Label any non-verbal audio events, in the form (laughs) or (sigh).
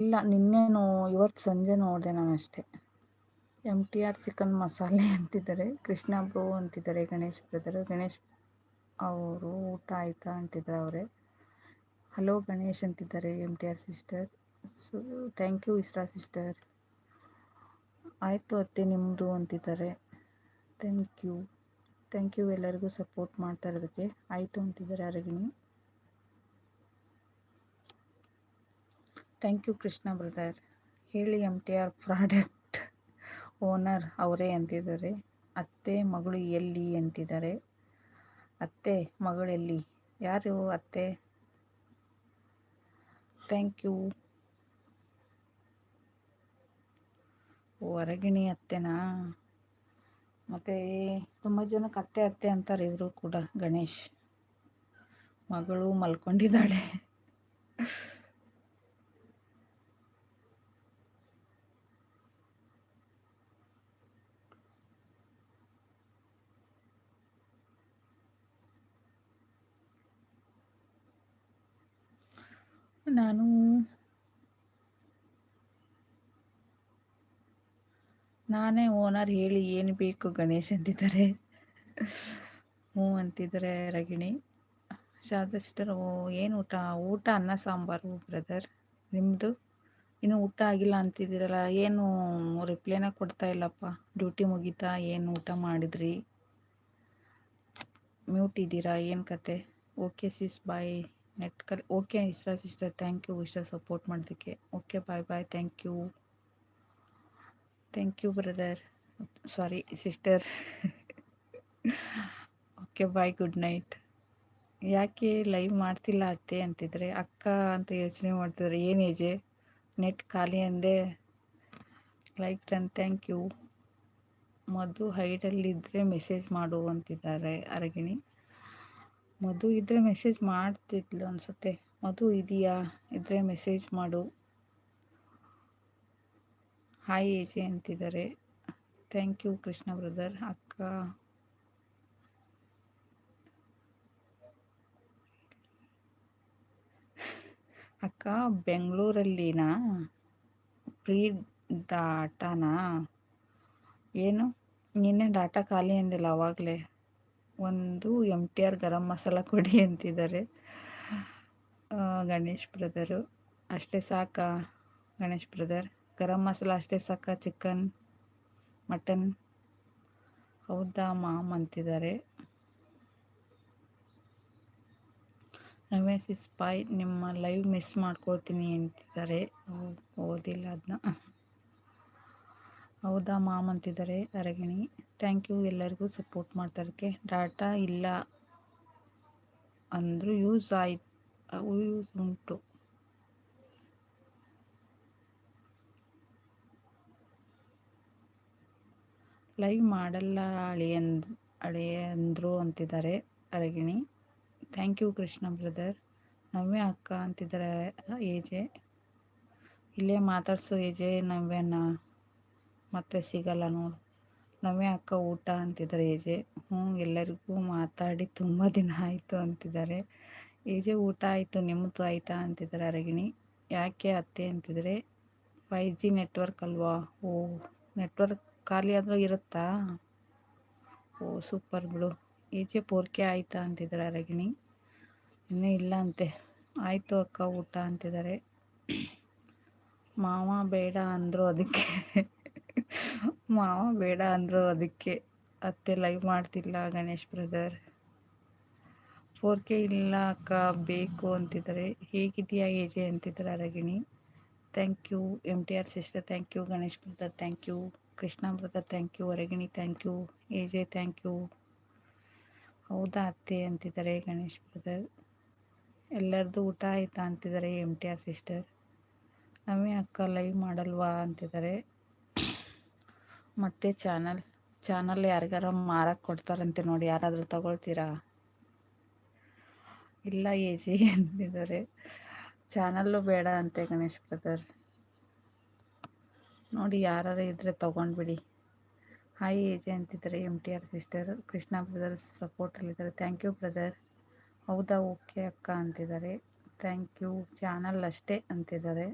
ಇಲ್ಲ, ನಿನ್ನೆನೋ, ಇವತ್ತು ಸಂಜೆ ನೋಡಿದೆ ನಾನು ಅಷ್ಟೇ. ಎಂ ಟಿ ಆರ್ ಚಿಕನ್ ಮಸಾಲೆ ಅಂತಿದ್ದಾರೆ, ಕೃಷ್ಣ ಬ್ರೋ ಅಂತಿದ್ದಾರೆ, ಗಣೇಶ್ ಬ್ರದರ್ ಗಣೇಶ್ ಅವರು ಊಟ ಆಯಿತಾ ಅಂತಿದ್ದಾರೆ ಅವರೇ. ಹಲೋ ಗಣೇಶ್ ಅಂತಿದ್ದಾರೆ M T R sister so thank you Isra sister ಆಯಿತು ಅತ್ತೆ ನಿಮ್ಮದು ಅಂತಿದ್ದಾರೆ. ಥ್ಯಾಂಕ್ ಯು ಥ್ಯಾಂಕ್ ಯು ಎಲ್ಲರಿಗೂ ಸಪೋರ್ಟ್ ಮಾಡ್ತಾ ಇರೋದಕ್ಕೆ. ಆಯಿತು ಅಂತಿದ್ದಾರೆ Aragini thank you Krishna brother. ಹೇಳಿ M T R product owner ಅವರೇ ಅಂತಿದ್ದಾರೆ. ಅತ್ತೆ ಮಗಳು ಎಲ್ಲಿ ಅಂತಿದ್ದಾರೆ? ಅತ್ತೆ ಮಗಳೆಲ್ಲಿ ಯಾರು ಅತ್ತೆ? Thank you. ಹೊರಗಿಣಿ ಅತ್ತೆನಾ? ಮತ್ತು ತುಂಬ ಜನಕ್ಕೆ ಅತ್ತೆ ಅತ್ತೆ ಅಂತಾರೆ ಇವರು ಕೂಡ ಗಣೇಶ್. ಮಗಳು ಮಲ್ಕೊಂಡಿದ್ದಾಳೆ. ನಾನು ನಾನೇ ಓನರ್ ಹೇಳಿ ಏನು ಬೇಕು ಗಣೇಶ್ ಅಂತಿದ್ದಾರೆ. ಹ್ಞೂ ಅಂತಿದ್ದಾರೆ ರಗಿಣಿ. ಓ ಏನು ಊಟ? ಊಟ ಅನ್ನ, ಸಾಂಬಾರು ಬ್ರದರ್ ನಿಮ್ಮದು ಇನ್ನು ಊಟ ಆಗಿಲ್ಲ ಅಂತಿದ್ದೀರಲ್ಲ, ಏನು ರಿಪ್ಲೈನ ಕೊಡ್ತಾ ಇಲ್ಲಪ್ಪ? ಡ್ಯೂಟಿ ಮುಗೀತಾ, ಏನು ಊಟ ಮಾಡಿದ್ರಿ? ಮ್ಯೂಟ್ ಇದ್ದೀರಾ? ಏನು ಕತೆ? ಓಕೆ ಸಿಸ್ ಬಾಯ್ ನೆಟ್ ಕಲ್ okay Isra sister thank you ಇಷ್ಟ ಸಪೋರ್ಟ್ ಮಾಡೋದಕ್ಕೆ. Okay bye bye thank you thank you brother sorry sister okay bye good night ಯಾಕೆ ಲೈವ್ ಮಾಡ್ತಿಲ್ಲ ಅತ್ತೆ ಅಂತಿದ್ರೆ, ಅಕ್ಕ ಅಂತ ಯೋಚನೆ ಮಾಡ್ತಿದ್ರೆ, ಏನು ಏಜೆ ನೆಟ್ ಖಾಲಿ ಅಂದೆ. ಲೈಕ್ ಟನ್ ಥ್ಯಾಂಕ್ ಯು ಮಧು ಹೈಡಲ್ಲಿದ್ದರೆ ಮೆಸೇಜ್ ಮಾಡು ಅಂತಿದ್ದಾರೆ, ಅರಗಿಣಿ. ಮಧು ಇದ್ದರೆ ಮೆಸೇಜ್ ಮಾಡ್ತಿದ್ಲು ಅನಿಸುತ್ತೆ. ಮಧು ಇದೆಯಾ? ಇದ್ದರೆ ಮೆಸೇಜ್ ಮಾಡು. ಹಾಯ್ ಏಜೆ ಅಂತಿದ್ದಾರೆ. ಥ್ಯಾಂಕ್ ಯು ಕೃಷ್ಣ ಬ್ರದರ್ ಅಕ್ಕ. ಅಕ್ಕ, ಬೆಂಗಳೂರಲ್ಲಿನ? ಪ್ರೀ ಡಾಟಾನ ಏನು? ನಿನ್ನೆ ಡಾಟಾ ಖಾಲಿ ಅಂದಿಲ್ಲ ಅವಾಗಲೇ. ಒಂದು M T R garam masala ಕೊಡಿ (laughs) ಅಂತಿದ್ದಾರೆ. ಗಣೇಶ್ ಬ್ರದರು. ಅಷ್ಟೇ ಸಾಕಾ, ಗಣೇಶ್ ಬ್ರದರ್. ಗರಂ ಮಸಾಲ ಅಷ್ಟೇ ಸಾಕಾ, ಚಿಕನ್, ಮಟನ್. ಹೌದಾ, ಮಾಮ್ ಅಂತಿದ್ದಾರೆ. ನವೇಸ್ ಇಸ್ ಪಾಯ್ ನಿಮ್ಮ ಲೈವ್ ಮಿಸ್ ಮಾಡ್ಕೊಳ್ತೀನಿ ಅಂತಿದ್ದಾರೆ. ಓದಿಲ್ಲ ಅದನ್ನ ಹೌದಾ ಮಾಮ್ ಅಂತಿದ್ದಾರೆ ಅರಗಿಣಿ. ಥ್ಯಾಂಕ್ ಯು ಎಲ್ಲರಿಗೂ ಸಪೋರ್ಟ್ ಮಾಡ್ತಾರಕ್ಕೆ ಡಾಟಾ ಇಲ್ಲ ಅಂದರೂ ಯೂಸ್ ಆಯ್ತು ಯೂಸ್ ಉಂಟು. ಲೈವ್ ಮಾಡಲ್ಲ ಅಳಿಯಂದ್ ಅಂದರು ಅಂತಿದ್ದಾರೆ Aragini. Thank you Krishna brother Navya ಅಕ್ಕ ಅಂತಿದ್ದಾರೆ ಏಜೆ. ಇಲ್ಲೇ ಮಾತಾಡ್ಸೋ ಏಜೆ ನವ್ಯನ ಮತ್ತೆ ಸಿಗಲ್ಲ ನೋಡು. ನಮ್ಮೇ ಅಕ್ಕ ಊಟ ಅಂತಿದ್ದಾರೆ ಏಜೆ ಹ್ಞೂ, ಎಲ್ಲರಿಗೂ ಮಾತಾಡಿ ತುಂಬ ದಿನ ಆಯಿತು ಅಂತಿದ್ದಾರೆ. ಏಜೆ ಊಟ ಆಯಿತು, ನಿಮ್ಮದು ಆಯಿತಾ ಅಂತಿದ್ದಾರೆ ಅರಗಿಣಿ. ಯಾಕೆ ಅತ್ತೆ ಅಂತಿದ್ರೆ ಫೈ ಜಿ ನೆಟ್ವರ್ಕ್ ಅಲ್ವಾ? ಓ ನೆಟ್ವರ್ಕ್ ಖಾಲಿ ಆದರೂ ಇರುತ್ತಾ? ಓ ಸೂಪರ್ ಬಿಡು. ಏಜೆ ಪೋರ್ಕೆ ಆಯಿತಾ ಅಂತಿದ್ದಾರೆ ಅರಗಿಣಿ. ಇನ್ನೂ ಇಲ್ಲ ಅಂತೆ. ಆಯಿತು ಅಕ್ಕ ಊಟ ಅಂತಿದ್ದಾರೆ. ಮಾವ ಬೇಡ ಅಂದರು ಅದಕ್ಕೆ. ಮಾವ, ಬೇಡ ಅಂದರು ಅದಕ್ಕೆ. ಅತ್ತೆ ಲೈವ್ ಮಾಡ್ತಿಲ್ಲ ಗಣೇಶ್ ಬ್ರದರ್ ಫೋರ್ ಕೆ ಇಲ್ಲ ಅಕ್ಕ, ಬೇಕು ಅಂತಿದ್ದಾರೆ ಹೇಗಿದೆಯಾ ಏಜೆ ಅಂತಿದ್ದಾರೆ Ragini thank you M T R sister thank you Ganesh brother thank you Krishna brother thank you Ragini thank you ಏಜೆ thank you ಹೌದಾ ಅತ್ತೆ ಅಂತಿದ್ದಾರೆ ಗಣೇಶ್ ಬ್ರದರ್ ಎಲ್ಲರದ್ದು ಊಟ ಆಯಿತಾ ಅಂತಿದ್ದಾರೆ ಎಂ ಟಿ ಆರ್ ಸಿಸ್ಟರ್ ನಮ್ಮೇ ಅಕ್ಕ ಲೈವ್ ಮಾಡಲ್ವಾ ಅಂತಿದ್ದಾರೆ ಮತ್ತು ಚಾನಲ್ ಚಾನಲ್ ಯಾರಿಗಾರ ಮಾರಕ್ಕೆ ಕೊಡ್ತಾರಂತೆ ನೋಡಿ, ಯಾರಾದರೂ ತಗೊಳ್ತೀರಾ? ಇಲ್ಲ, ಏಜಿ ಅಂತಿದ್ದಾರೆ ಚಾನಲ್ಲು ಬೇಡ ಅಂತೆ ಗಣೇಶ್ ಬ್ರದರ್. ನೋಡಿ ಯಾರು ಇದ್ರೆ ತೊಗೊಂಡ್ಬಿಡಿ. ಹಾಯ್ ಏಜಿ ಅಂತಿದ್ದಾರೆ M T R sister Krishna brother ಸಪೋರ್ಟಲ್ಲಿದ್ದಾರೆ thank you brother ಹೌದಾ ಓಕೆ ಅಕ್ಕ ಅಂತಿದ್ದಾರೆ. ಥ್ಯಾಂಕ್ ಯು ಚಾನಲ್ ಅಷ್ಟೇ ಅಂತಿದ್ದಾರೆ.